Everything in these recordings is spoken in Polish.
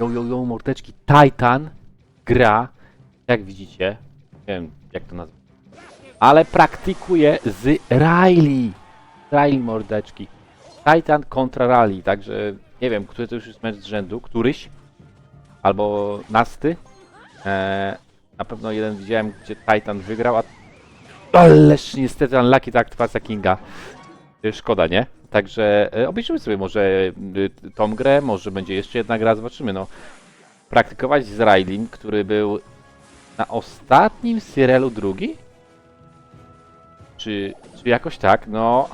Jo, jo, jo, mordeczki. Titan gra, jak widzicie, nie wiem jak to nazwać, ale praktykuje z Riley. Riley mordeczki. Titan kontra Rally, także nie wiem, który to już jest mecz z rzędu, któryś, albo nasty. Eee, na pewno jeden widziałem, gdzie Titan wygrał, a ależ niestety unlucky ta aktywacja Kinga. Szkoda, nie? Także e, obejrzymy sobie może e, tą grę, może będzie jeszcze jedna gra, zobaczymy. No, praktykować z Railin, który był na ostatnim Sirelu drugi? Czy, czy jakoś tak? No,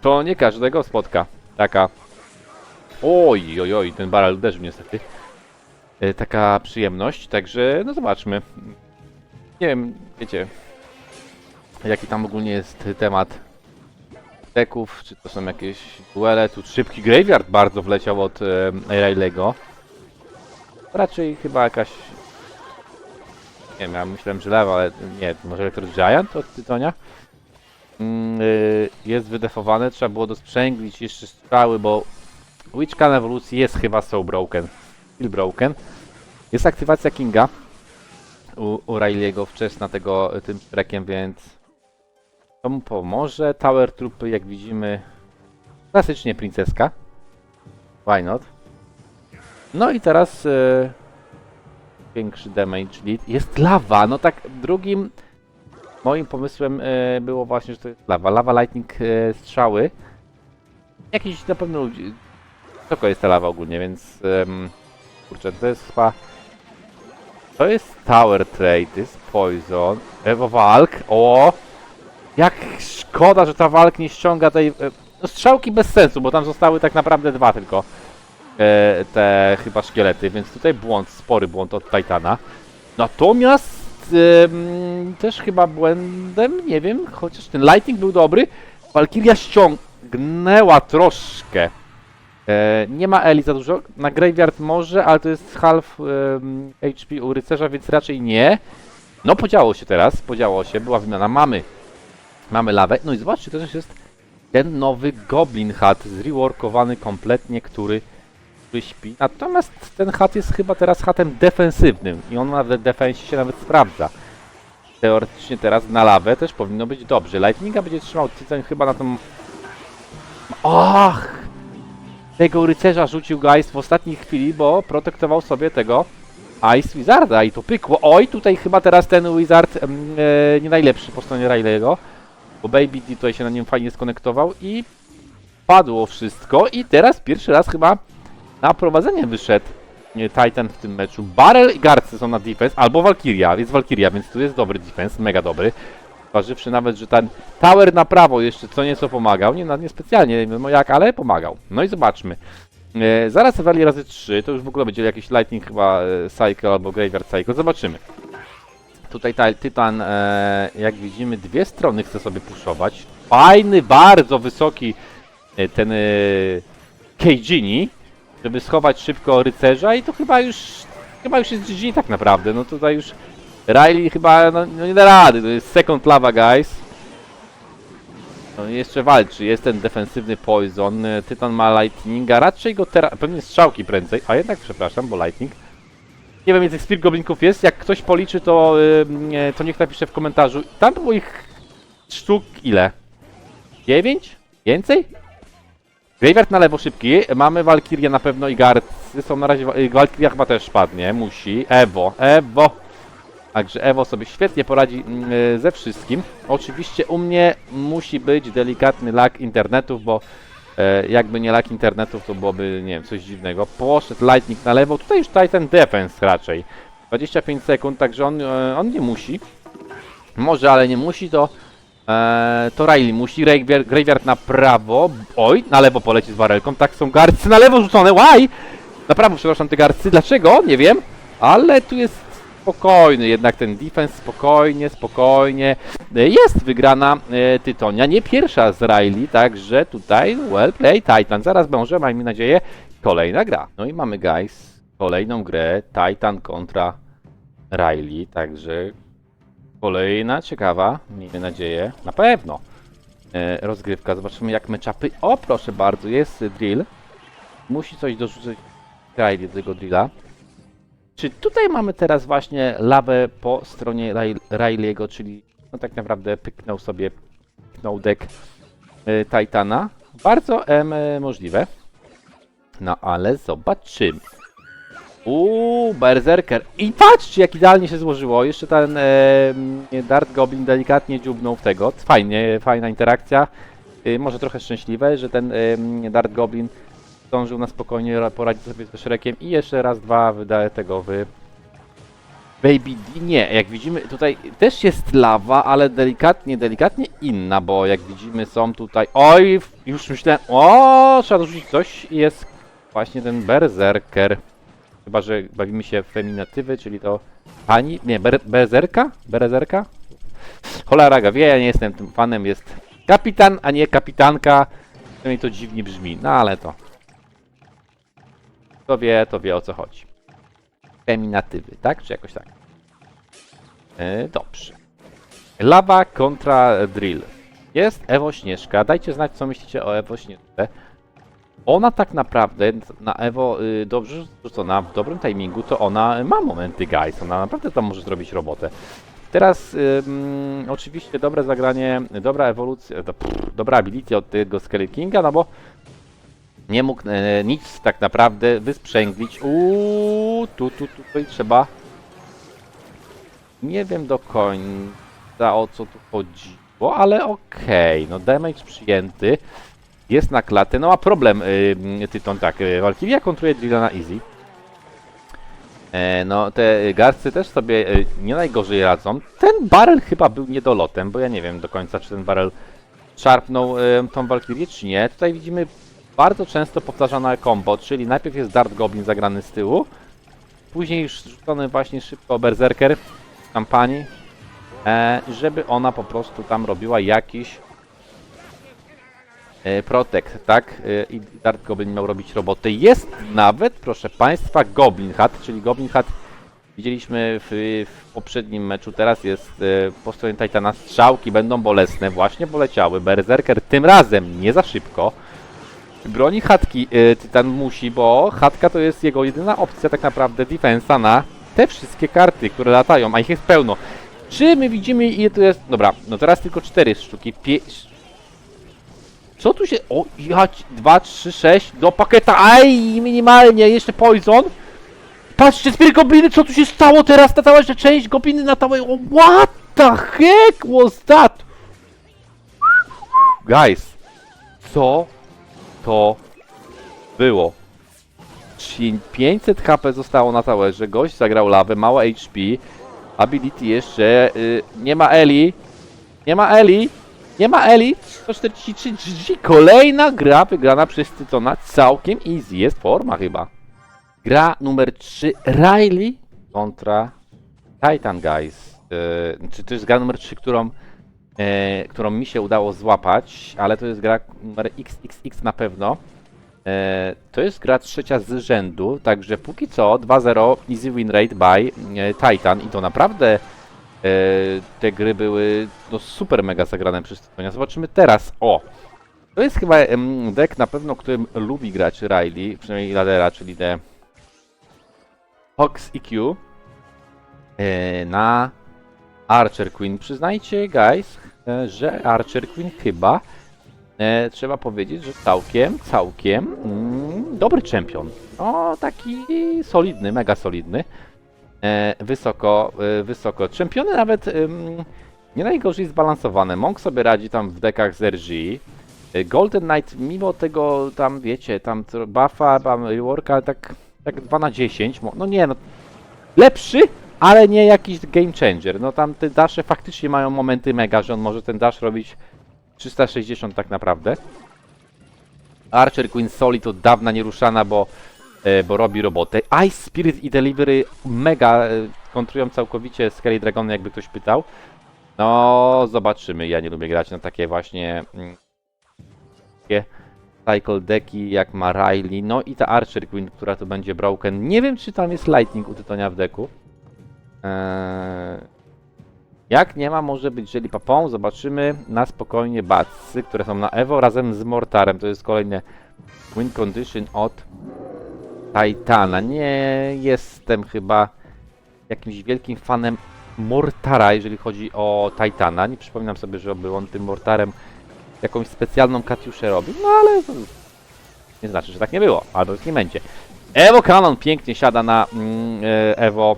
to nie każdego spotka. Taka. Oj, oj, oj, ten baral uderzył niestety. E, Taka przyjemność, także no zobaczmy. Nie wiem, wiecie, jaki tam ogólnie jest temat czy to są jakieś duele, tu szybki graveyard bardzo wleciał od e. Raczej chyba jakaś, nie wiem, ja myślałem, że lewa, ale nie, może Electro Giant od Tytonia? Mm, y, jest wydefowane, trzeba było dosprzęglić jeszcze strzały, bo Witchcan ewolucji jest chyba so broken, still broken. Jest aktywacja Kinga u, u Riley'ego wczesna tego tym strekiem, więc to mu pomoże. Tower trupy, jak widzimy, klasycznie princeska. Why not? No i teraz e, większy damage lead. Jest lawa, no tak drugim moim pomysłem e, było właśnie, że to jest lawa. Lava lightning e, strzały. Jakiś na pewno ludzi. Jest ta lawa ogólnie, więc em, kurczę, to jest chyba to jest Tower Trade, to jest Poison. Evo Walk. O! Jak szkoda, że ta walk nie ściąga tej. e, No strzałki bez sensu, bo tam zostały tak naprawdę dwa tylko. E, te chyba szkielety, więc tutaj błąd, spory błąd od Titana. Natomiast też chyba błędem, nie wiem, chociaż ten Lightning był dobry. Valkyria ściągnęła troszkę. E, nie ma Eli za dużo. Na Graveyard może, ale to jest half HP u rycerza, więc raczej nie. No podziało się teraz, podziało się, była wymiana. Mamy, mamy lawę. No i zobaczcie, to też jest ten nowy Goblin Hat, zreworkowany kompletnie, który, który śpi. Natomiast ten hat jest chyba teraz hatem defensywnym i on na de- defensie się nawet sprawdza. Teoretycznie teraz na lawę też powinno być dobrze. Lightninga będzie trzymał Titan chyba na tą... Ach! Tego rycerza rzucił Geist w ostatniej chwili, bo protektował sobie tego Ice Wizarda i to pykło. Oj, tutaj chyba teraz ten Wizard e, nie najlepszy po stronie Riley'ego, bo Baby D tutaj się na nim fajnie skonektował i padło wszystko i teraz pierwszy raz chyba na prowadzenie wyszedł Titan w tym meczu. Barrel i Garcy są na defense, albo Valkyria, jest Valkyria, więc tu jest dobry defense, mega dobry. Zważywszy nawet, że ten tower na prawo jeszcze co nieco pomagał, nie, nie specjalnie, nie wiadomo jak, ale pomagał. No i zobaczmy. E, zaraz Rally razy 3, to już w ogóle będzie jakiś Lightning chyba e, Cycle albo Graveyard Cycle, zobaczymy. Tutaj ta, Tytan, e, jak widzimy, dwie strony chce sobie puszować. Fajny, bardzo wysoki e, ten e, Keijini, żeby schować szybko rycerza i to chyba już, chyba już jest GG tak naprawdę, no tutaj już Riley chyba no, no nie da rady, to jest second lava guys. No jeszcze walczy, jest ten defensywny poison, e, Tytan ma lightninga, raczej go teraz, pewnie strzałki prędzej, a jednak przepraszam, bo lightning. Nie wiem, ile tych Spear Goblinków jest, jak ktoś policzy to, y, nie, to niech napisze w komentarzu. Tam było ich sztuk ile? 9? Więcej? Graveyard na lewo szybki, mamy Valkyria na pewno i Garcy są na razie, y, Valkyria chyba też padnie, musi, Evo, Evo. Także Evo sobie świetnie poradzi mm, y, ze wszystkim. Oczywiście u mnie musi być delikatny lag internetów, bo jakby nie lag internetów, to byłoby, nie wiem, coś dziwnego. Poszedł Lightning na lewo, tutaj już Titan Defense raczej. 25 sekund, także on, e, on nie musi. Może, ale nie musi, to e, to Riley musi. Graveyard, na prawo. Oj, na lewo poleci z barelką. Tak są garcy na lewo rzucone. Why? Na prawo, przepraszam, te garcy. Dlaczego? Nie wiem. Ale tu jest spokojny, jednak ten defense spokojnie, spokojnie. E, Jest wygrana e, Tytonia, nie pierwsza z Riley, także tutaj well play Titan. Zaraz będzie, miejmy nadzieję, kolejna gra. No i mamy guys, kolejną grę Titan kontra Riley, także kolejna ciekawa, miejmy nadzieję, na pewno e, rozgrywka. Zobaczymy jak meczapy. O proszę bardzo, jest drill. Musi coś dorzucić Riley do tego drilla. Czy tutaj mamy teraz właśnie lawę po stronie Riley'ego, czyli no tak naprawdę pyknął sobie, pyknął deck y, Titana? Bardzo em, e, możliwe. No ale zobaczymy. Uuu, Berserker. I patrzcie, jak idealnie się złożyło. Jeszcze ten e, Dart Goblin delikatnie dziubnął w tego. Fajnie, fajna interakcja. Y, może trochę szczęśliwe, że ten e, Dart Goblin zdążył na spokojnie ra- poradzić sobie ze Shrekiem i jeszcze raz, dwa wydaje tego w Baby D. Nie, jak widzimy tutaj też jest lawa, ale delikatnie, delikatnie inna, bo jak widzimy są tutaj... Oj, już myślałem... O, trzeba dorzucić coś i jest właśnie ten Berserker. Chyba, że bawimy się w feminatywy, czyli to pani... Nie, ber, Berserka? Berserka? Cholera wie, ja nie jestem tym fanem, jest kapitan, a nie kapitanka. Przynajmniej to dziwnie brzmi, no ale to... Kto wie, to wie o co chodzi. Feminatywy, tak? Czy jakoś tak? E, dobrze. Lawa kontra drill. Jest Ewo Śnieżka. Dajcie znać, co myślicie o Ewo Śnieżce. Ona tak naprawdę na Ewo y, dobrze rzucona, w dobrym timingu, to ona ma momenty, guys. Ona naprawdę tam może zrobić robotę. Teraz oczywiście dobre zagranie, dobra ewolucja, do, pff, dobra ability od tego Skelly Kinga, no bo nie mógł e, nic tak naprawdę wysprzęglić. Uuu, tu, tu, tutaj trzeba. Nie wiem do końca o co tu chodziło, ale okej, no damage przyjęty. Jest na klatę, no ma problem yy, Tyton, tak, yy, Valkyria kontruje Drilla na easy. E, no te garstcy też sobie e, nie najgorzej radzą. Ten barrel chyba był niedolotem, bo ja nie wiem do końca czy ten barrel szarpnął e, tą Valkyrię czy nie. Tutaj widzimy bardzo często powtarzane combo, czyli najpierw jest Dart Goblin zagrany z tyłu, później już rzucony właśnie szybko Berserker w kampanii, e, żeby ona po prostu tam robiła jakiś e, protect, tak? E, I Dart Goblin miał robić robotę. Jest nawet, proszę Państwa, Goblin Hat, czyli Goblin Hat widzieliśmy w, w poprzednim meczu, teraz jest po stronie Titana strzałki będą bolesne, właśnie poleciały. Berserker tym razem nie za szybko. Broni chatki y, Tytan musi, bo chatka to jest jego jedyna opcja tak naprawdę defensa na te wszystkie karty, które latają, a ich jest pełno. Czy my widzimy ile tu jest... Dobra, no teraz tylko cztery sztuki. Co tu się... O, jać, 2, 3, 6, do pakieta, aj, minimalnie, jeszcze poison. Patrzcie, Spirit Gobliny, co tu się stało teraz, ta cała część Gobliny na całej... O, what the heck was that? Guys, co to było. Ci- 500 HP zostało na towerze, gość zagrał lawę, mało HP, ability jeszcze, y, nie ma Eli, nie ma Eli, nie ma Eli, 143 GG, kolejna gra wygrana przez Tytona, całkiem easy, jest forma chyba. Gra numer 3, Riley kontra Titan Guys. Y, czy to jest gra numer 3, którą e, którą mi się udało złapać, ale to jest gra numer XXX na pewno. E, to jest gra trzecia z rzędu, także póki co 2-0 easy win rate by e, Titan i to naprawdę te gry były no, super mega zagrane przez Titonia. Zobaczymy teraz. O! To jest chyba deck na pewno, którym lubi grać Riley, przynajmniej Ladera, czyli te Fox EQ e, na Archer Queen. Przyznajcie, guys, e, że Archer Queen chyba e, trzeba powiedzieć, że całkiem, całkiem mm, dobry czempion. O, taki solidny, mega solidny. E, wysoko, e, wysoko. Czempiony nawet nie najgorzej zbalansowane. Monk sobie radzi tam w dekach z RG. E, Golden Knight, mimo tego tam, wiecie, tam buffa, tam reworka, tak, tak 2 na 10. mo- No nie, no lepszy, ale nie jakiś game changer. No tam te dasze faktycznie mają momenty mega, że on może ten dash robić 360 tak naprawdę. Archer Queen Solid od dawna nieruszana, bo, e, bo robi robotę. Ice Spirit i Delivery mega e, kontrują całkowicie Skelly Dragon, jakby ktoś pytał. No, zobaczymy. Ja nie lubię grać na takie właśnie mm, takie cycle decki jak ma Riley. No i ta Archer Queen, która tu będzie broken. Nie wiem, czy tam jest Lightning u Tytonia w deku. Eee, jak nie ma, może być Jelly Papą. Zobaczymy na spokojnie Batsy, które są na Evo razem z Mortarem. To jest kolejne win condition od Titana. Nie jestem chyba jakimś wielkim fanem Mortara, jeżeli chodzi o Titana. Nie przypominam sobie, że był on tym Mortarem jakąś specjalną Katiuszę robił, no ale nie znaczy, że tak nie było, albo tak nie będzie. Evo Cannon pięknie siada na mm, e, Evo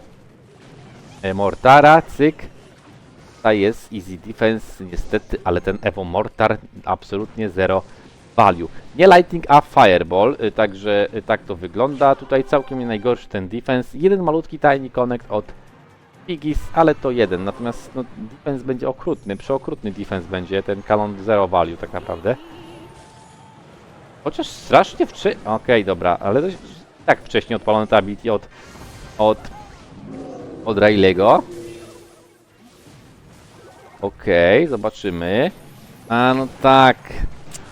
Mortara, cyk. Tutaj jest easy defense, niestety, ale ten Evo Mortar absolutnie zero value. Nie Lightning, a Fireball, y, także y, tak to wygląda. Tutaj całkiem nie najgorszy ten defense. Jeden malutki Tiny Connect od Pigis, ale to jeden. Natomiast no, defense będzie okrutny, przeokrutny defense będzie, ten Canon zero value tak naprawdę. Chociaż strasznie wcześnie... Okej, dobra, ale to tak wcześnie odpalone te ability od... od... od Rayleigho. Okej, zobaczymy. A no tak.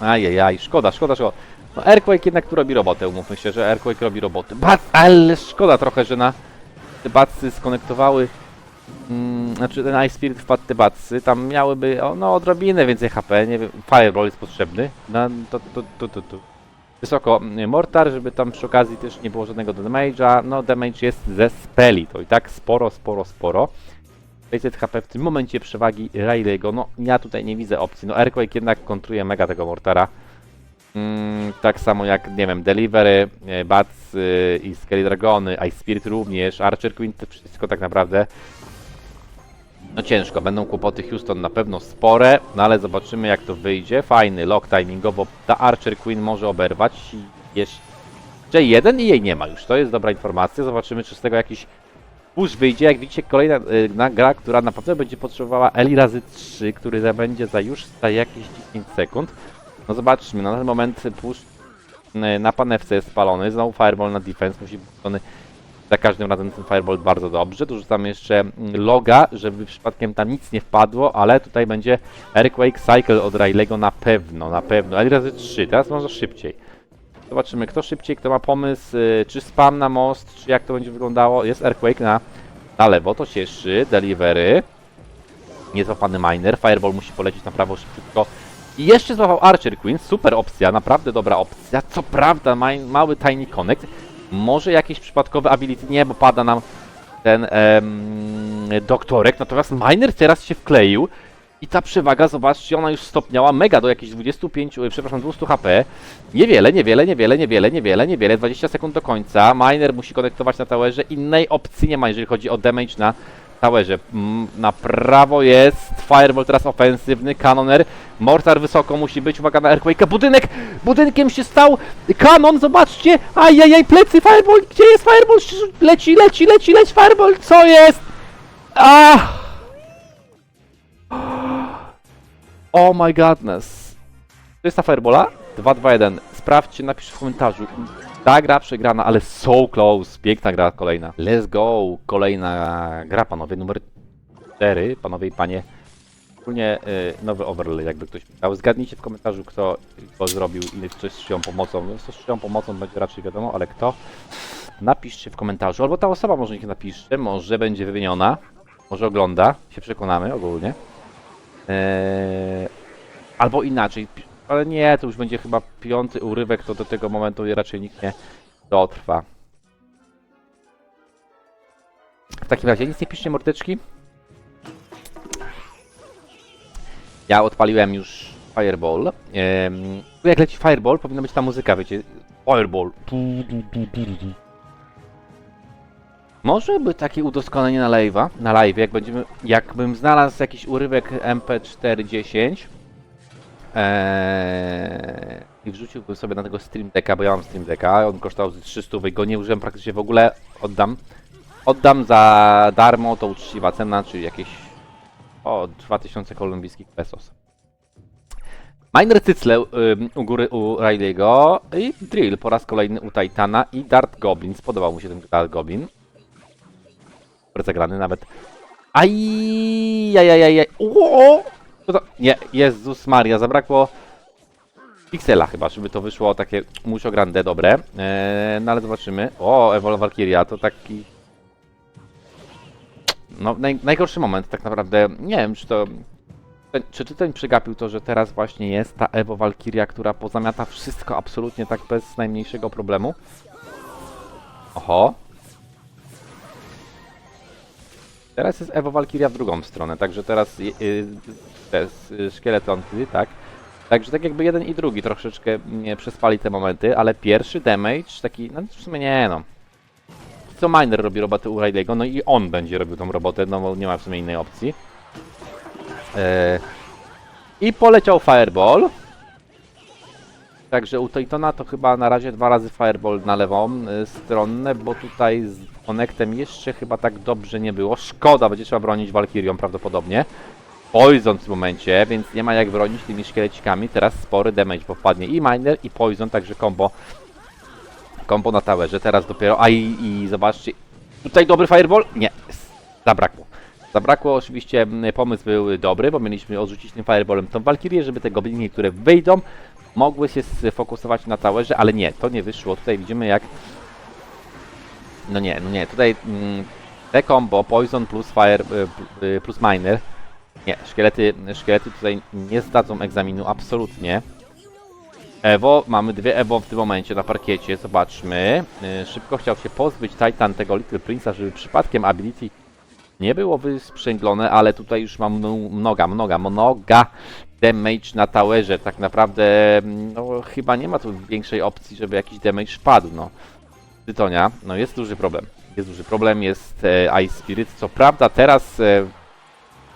Ajajaj, szkoda, szkoda, szkoda. No Earthquake jednak tu robi robotę, umówmy się, że Earthquake robi robotę. Bat, ale szkoda trochę, że na te batsy skonektowały. Mm, znaczy ten Ice Spirit wpadł te batsy, tam miałyby o, no odrobinę więcej HP, nie wiem, Fireball jest potrzebny. Na, to, to, to, to, to. Wysoko mm, Mortar, żeby tam przy okazji też nie było żadnego damage'a. No damage jest ze speli, to i tak sporo, sporo, sporo. 600 HP w tym momencie przewagi Rayleigh'ego. No ja tutaj nie widzę opcji. No Earthquake jednak kontruje mega tego Mortara. Mm, tak samo jak, nie wiem, Delivery, e, Bats y, i Skelly Dragony, Ice Spirit również, Archer Queen, to wszystko tak naprawdę no ciężko, będą kłopoty Houston na pewno spore, no ale zobaczymy jak to wyjdzie. Fajny lock timingowo, ta Archer Queen może oberwać jeszcze jeden i jej nie ma już, to jest dobra informacja. Zobaczymy czy z tego jakiś push wyjdzie. Jak widzicie kolejna y, gra, która na pewno będzie potrzebowała Eli razy 3, który za- będzie za już za jakieś 10 sekund. No zobaczmy, no na ten moment push y, na panewce jest spalony, znowu fireball na defense, musi być za każdym razem ten fireball bardzo dobrze. Dorzucamy jeszcze mm, loga, żeby przypadkiem tam nic nie wpadło, ale tutaj będzie Earthquake Cycle od Rayleigh'ego na pewno, na pewno. Eli razy 3, teraz może szybciej. Zobaczymy, kto szybciej, kto ma pomysł, y, czy spam na most, czy jak to będzie wyglądało. Jest Earthquake na, na lewo, to cieszy. Delivery. Niezłapany miner. Fireball musi polecieć na prawo szybciutko. I jeszcze złapał Archer Queen. Super opcja, naprawdę dobra opcja. Co prawda, ma, mały Tiny Connect. Może jakieś przypadkowe ability, nie, bo pada nam ten em, doktorek. Natomiast miner teraz się wkleił. I ta przewaga, zobaczcie, ona już stopniała mega do jakichś 25, e, przepraszam, 200 HP. Niewiele, niewiele, niewiele, niewiele, niewiele, niewiele. 20 sekund do końca. Miner musi konektować na towerze. Innej opcji nie ma, jeżeli chodzi o damage na towerze. Mm, Na prawo jest Fireball teraz ofensywny, Kanoner. Mortar wysoko musi być, uwaga na Earthquake'a. Budynek! Budynkiem się stał! Kanon, zobaczcie! Ajajaj, plecy, Fireball! Gdzie jest Fireball? Leci, leci, leci, leci Fireball! Co jest? Ah! Oh my godness. To jest ta Firebola? 2, 2, 1. Sprawdźcie, napiszcie w komentarzu. Ta gra przegrana, ale so close. Piękna gra kolejna. Let's go. Kolejna gra, panowie. Numer 4, panowie i panie. Szczególnie y, nowy overlay, jakby ktoś pytał. Zgadnijcie w komentarzu, kto go zrobił i coś z czyją pomocą. No, z czyją pomocą będzie raczej wiadomo, ale kto? Napiszcie w komentarzu. Albo ta osoba może niech napisze, może będzie wymieniona. Może ogląda, się przekonamy ogólnie. Eee, albo inaczej, ale nie, to już będzie chyba piąty urywek, to do tego momentu raczej nikt nie dotrwa. W takim razie nic nie piszcie mordeczki. Ja odpaliłem już Fireball. Ehm, jak leci Fireball, powinna być ta muzyka, wiecie. Fireball. Może by takie udoskonalenie na live'a, na live, jak będziemy, jakbym znalazł jakiś urywek MP410 eee, i wrzuciłbym sobie na tego Stream Decka, bo ja mam Stream Decka, on kosztował z 300 i go nie użyłem praktycznie w ogóle, oddam. Oddam za darmo, to uczciwa cena, czyli jakieś o 2000 kolumbijskich pesos. Miner Cycle u góry u Riley'ego i Drill po raz kolejny u Titana i Dart Goblin. Spodobał mu się ten Dart Goblin. Super zagrany nawet. Ajajajajaj. O! Co to? Nie, Jezus Maria, zabrakło piksela chyba, żeby to wyszło takie mucho grande, dobre. Eee, no ale zobaczymy. O, Evol Valkyria, to taki... No, naj, najgorszy moment tak naprawdę. Nie wiem, czy to... Ten, czy ten przegapił to, że teraz właśnie jest ta Evo Valkyria, która pozamiata wszystko absolutnie tak bez najmniejszego problemu? Oho. Teraz jest Evo Valkyria w drugą stronę, także teraz y, te s- szkieletonty, tak? Także tak jakby jeden i drugi troszeczkę nie przespali te momenty, ale pierwszy damage taki, no w sumie nie no. Co Miner robi robotę u Riley'ego, no i on będzie robił tą robotę, no bo nie ma w sumie innej opcji. Eee, I poleciał Fireball. Także u Titana to chyba na razie dwa razy Fireball na lewą y, stronę, bo tutaj z Connectem jeszcze chyba tak dobrze nie było. Szkoda, będzie trzeba bronić Valkyrią prawdopodobnie. Poison w tym momencie, więc nie ma jak bronić tymi szkielecikami. Teraz spory damage, bo wpadnie i Miner i Poison, także combo. Combo na towerze, teraz dopiero, a i, i zobaczcie, tutaj dobry Fireball? Nie, zabrakło. Zabrakło oczywiście, pomysł był dobry, bo mieliśmy odrzucić tym Fireballem tą Valkyrię, żeby te gobliny, które wyjdą, mogły się sfokusować na towerze, ale nie, to nie wyszło. Tutaj widzimy jak... No nie, no nie, tutaj mm, te combo, Poison plus Fire, y, y, plus Miner, nie, szkielety, szkielety tutaj nie zdadzą egzaminu, absolutnie. Evo, mamy dwie Evo w tym momencie na parkiecie, zobaczmy. Y, Szybko chciał się pozbyć Titan tego Little Prince'a, żeby przypadkiem ability nie było wysprzęglone, ale tutaj już mam mno- mnoga, mnoga, mnoga damage na towerze. Tak naprawdę, mm, no chyba nie ma tu większej opcji, żeby jakiś damage padł, no. Tytonia, no jest duży problem. Jest duży problem, jest e, Ice Spirit. Co prawda teraz e,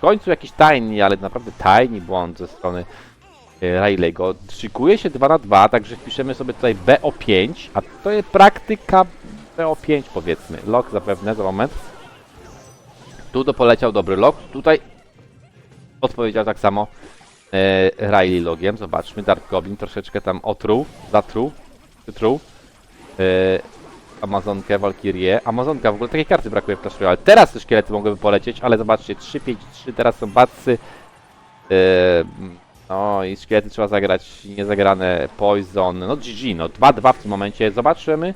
w końcu jakiś tiny, ale naprawdę tiny błąd ze strony e, Riley'ego. Szykuje się 2 na 2, także wpiszemy sobie tutaj BO5, a to jest praktyka BO5 powiedzmy. Lock zapewne za moment. Tu to poleciał dobry lock, tutaj odpowiedział tak samo e, Riley logiem. Zobaczmy, Dark Goblin troszeczkę tam otruł, zatruł, wytruł. E, Amazonkę, Valkyrię. Amazonka, w ogóle takiej karty brakuje w Clash Royale. Teraz te szkielety mogłyby polecieć, ale zobaczcie, 3, 5, 3, teraz są batsy. E, no i szkielety trzeba zagrać, niezagrane Poison, no GG, no 2-2 w tym momencie. Zobaczymy,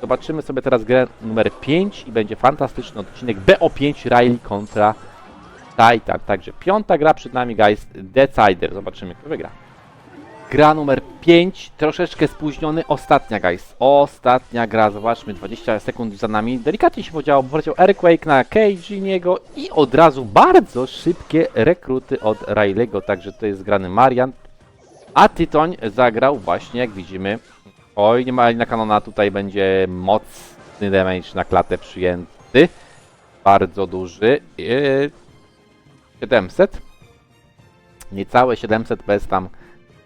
zobaczymy sobie teraz grę numer 5 i będzie fantastyczny odcinek BO5 Riley kontra Titan. Także piąta gra przed nami, guys, Decider. Zobaczymy, kto wygra. Gra numer 5, troszeczkę spóźniony, ostatnia guys, ostatnia gra, zobaczmy, 20 sekund za nami, delikatnie się podziało, bo poleciał Earthquake na Keijiniego i od razu bardzo szybkie rekruty od Riley'ego, także to jest grany Marian, a Tytoń zagrał właśnie, jak widzimy, oj, nie ma na kanona, tutaj będzie mocny damage na klatę przyjęty, bardzo duży, Yy, 700, niecałe 700 bez tam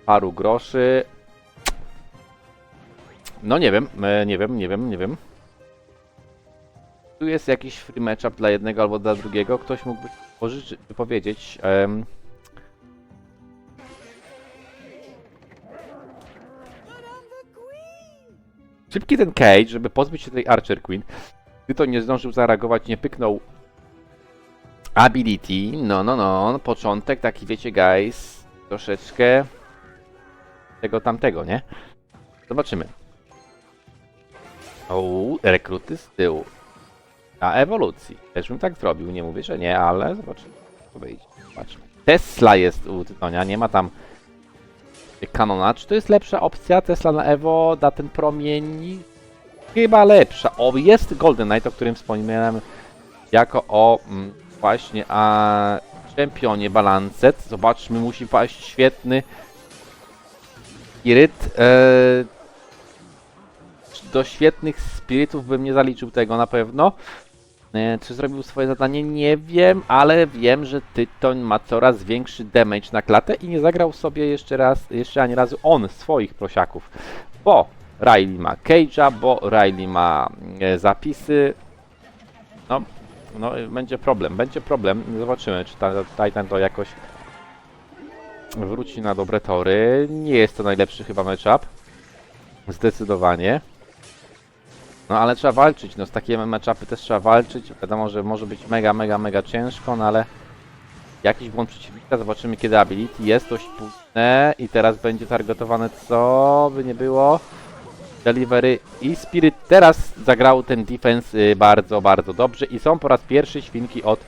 paru groszy. No nie wiem, e, nie wiem, nie wiem, nie wiem. Tu jest jakiś free matchup dla jednego albo dla drugiego. Ktoś mógłby pożyczy, powiedzieć. em, Szybki ten Cage, żeby pozbyć się tej Archer Queen. Gdy to nie zdążył zareagować, nie pyknął ability. No, no, no. Początek taki, wiecie, guys, troszeczkę tego tamtego, nie? Zobaczymy. O, rekruty z tyłu. Na ewolucji. Też bym tak zrobił, nie mówię, że nie, ale zobaczymy. Wyjdzie. Zobaczmy. Tesla jest u Tytonia, nie ma tam kanona. Czy to jest lepsza opcja? Tesla na Evo da ten promień? Chyba lepsza. O, jest Golden Knight, o którym wspomniałem jako o mm, właśnie a czempionie Balancet. Zobaczmy, musi paść świetny Spirit. E, do świetnych spirytów bym nie zaliczył tego na pewno. E, czy zrobił swoje zadanie? Nie wiem, ale wiem, że Tytoń ma coraz większy damage na klatę i nie zagrał sobie jeszcze raz, jeszcze ani razu on swoich prosiaków. Bo Riley ma Cage'a, bo Riley ma e, zapisy. No, no, będzie problem, będzie problem. Zobaczymy, czy ta, Titan to jakoś wróci na dobre tory. Nie jest to najlepszy chyba matchup. Zdecydowanie. No ale trzeba walczyć, no z takie matchupy też trzeba walczyć. Wiadomo, że może być mega, mega, mega ciężko, no ale jakiś błąd przeciwnika, zobaczymy kiedy ability jest dość późne i teraz będzie targetowane co by nie było. Delivery i Spirit teraz zagrał ten defense y, bardzo, bardzo dobrze i są po raz pierwszy świnki od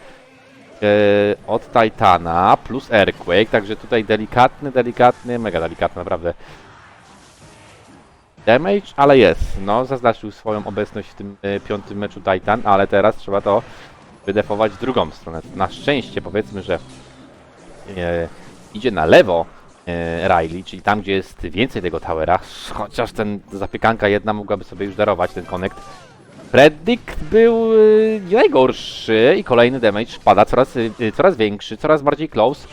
od Titana plus Earthquake, także tutaj delikatny, delikatny, mega delikatny naprawdę damage, ale jest. No, zaznaczył swoją obecność w tym e, piątym meczu Titan, ale teraz trzeba to wydefować w drugą stronę. Na szczęście powiedzmy, że e, idzie na lewo e, Riley, czyli tam, gdzie jest więcej tego towera, chociaż ten zapiekanka jedna mogłaby sobie już darować ten connect. Predict był e, nie najgorszy i kolejny damage pada coraz, e, coraz większy, coraz bardziej close.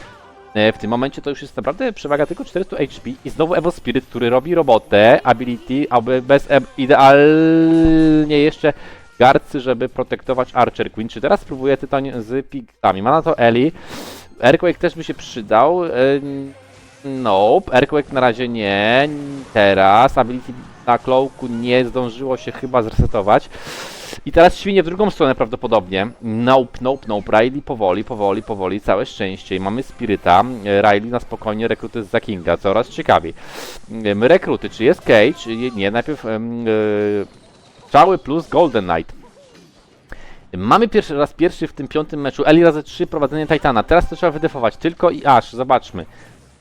E, W tym momencie to już jest naprawdę przewaga tylko 400 HP i znowu Evo Spirit, który robi robotę, ability, aby bez e idealnie jeszcze garcy, żeby protektować Archer Queen. Czy teraz spróbuję Tytan z pigami? Ma na to Eli. Earthquake też by się przydał. Nope, Earthquake na razie nie. Teraz ability na Cloaku nie zdążyło się chyba zresetować. I teraz świnie w drugą stronę prawdopodobnie. Nope, nope, nope. Riley powoli, powoli, powoli, całe szczęście. I mamy Spiryta. E, Riley na spokojnie rekruty z Zakinga, coraz ciekawiej. Rekruty, czy jest Cage? Nie, najpierw Strzały plus Golden Knight. Mamy pierwszy raz pierwszy w tym piątym meczu Eli razy 3 prowadzenie Titana. Teraz to trzeba wydefować. Tylko i aż, zobaczmy.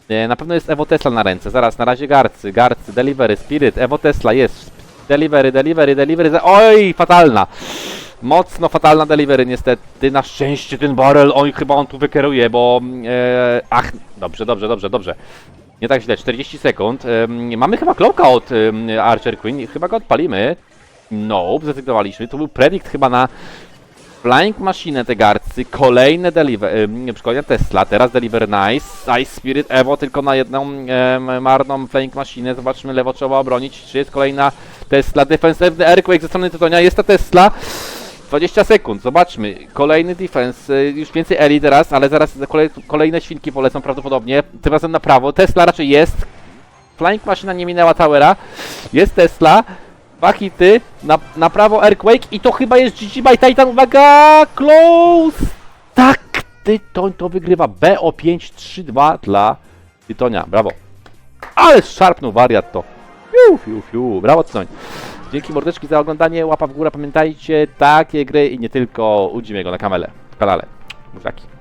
E, Na pewno jest Evo Tesla na ręce. Zaraz, na razie Garcy, Garcy, Delivery, Spirit, Evo Tesla jest. Delivery, Delivery, Delivery. Oj, fatalna. Mocno fatalna Delivery niestety. Na szczęście ten barrel, oj, chyba on tu wykieruje, bo... E, ach, dobrze, dobrze, dobrze, dobrze. Nie tak źle, 40 sekund. Em, mamy chyba kloka od em, Archer Queen. Chyba go odpalimy. No, zrezygnowaliśmy. To był predict chyba na Flying Machine te garcy, kolejne deliver, ym, szkolenia Tesla, teraz Deliver Nice, Ice Spirit Evo tylko na jedną marną Flying Machine, zobaczmy, lewo trzeba obronić, czy jest kolejna Tesla, defensywny Earthquake ze strony Tytonia, jest ta Tesla, 20 sekund, zobaczmy, kolejny defense, y, już więcej Eli teraz, ale zaraz kolej, kolejne świnki polecą prawdopodobnie, tym razem na prawo, Tesla raczej jest, Flying Machine nie minęła Towera, jest Tesla, Dwa hity, na, na prawo Earthquake i to chyba jest GG by Titan, uwaga, close! Tak, Tytoń to wygrywa, BO 5-3-2 dla Tytonia, brawo. Ale szarpnął wariat to. Fiu, fiu, fiu, brawo Tytoń. Dzięki mordeczki za oglądanie, łapa w górę, pamiętajcie, takie gry i nie tylko u Jimmy'ego na kamele, kanale. Buziaki.